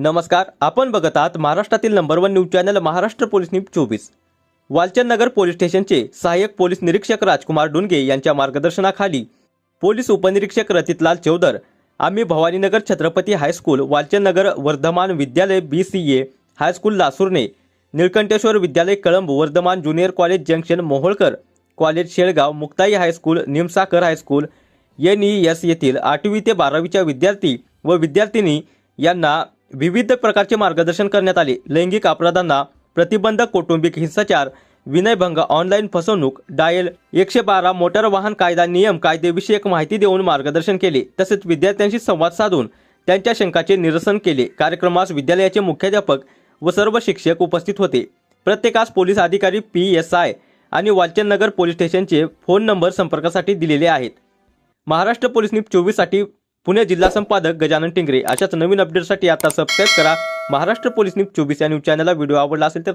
नमस्कार आपण बघत आहात महाराष्ट्रातील number one news channel Maharashtra police news चोवीस. वालचंद नगर पोलीस स्टेशनचे सहाय्यक पोलीस निरीक्षक राजकुमार डुंगे यांच्या मार्गदर्शनाखाली पोलीस उपनिरीक्षक रतितलाल चौधर आम्ही Bhavaninagar Chhatrapati high school Walchand Nagar Vardhaman Vidyalaya B C A high school Lasurne Nilkantheshwar Vidyalaya Kalamb Vardhaman junior college junction Moholkar college Shelgaon Muktai high school Nimsakar high school N E S येथील आठवी ते बारावीच्या विद्यार्थी व विद्यार्थिनी यांना विविध प्रकारचे मार्गदर्शन करण्यात आले. लैंगिक अपराधांना प्रतिबंध कौटुंबिक हिंसाचार विनयभंग ऑनलाईन फसवणूक डायल एकशे बारा मोटार वाहन कायदा नियम कायदेविषयक माहिती देऊन मार्गदर्शन केले. तसेच विद्यार्थ्यांशी संवाद साधून त्यांच्या शंकाचे निरसन केले. कार्यक्रमास विद्यालयाचे मुख्याध्यापक व सर्व शिक्षक उपस्थित होते. प्रत्येकास पोलीस अधिकारी पी एस आय आणि वालचंदनगर पोलीस स्टेशनचे फोन नंबर संपर्कासाठी दिलेले आहेत. महाराष्ट्र पोलीस चोवीससाठी पुणे जिल्हा संपादक गजानन टिंगरे. अशाच नवीन अपडेटसाठी आता सबस्क्राईब करा. महाराष्ट्र पोलीस न्यूज चोवीस या न्यूज चॅनलला व्हिडिओ आवडला असेल तर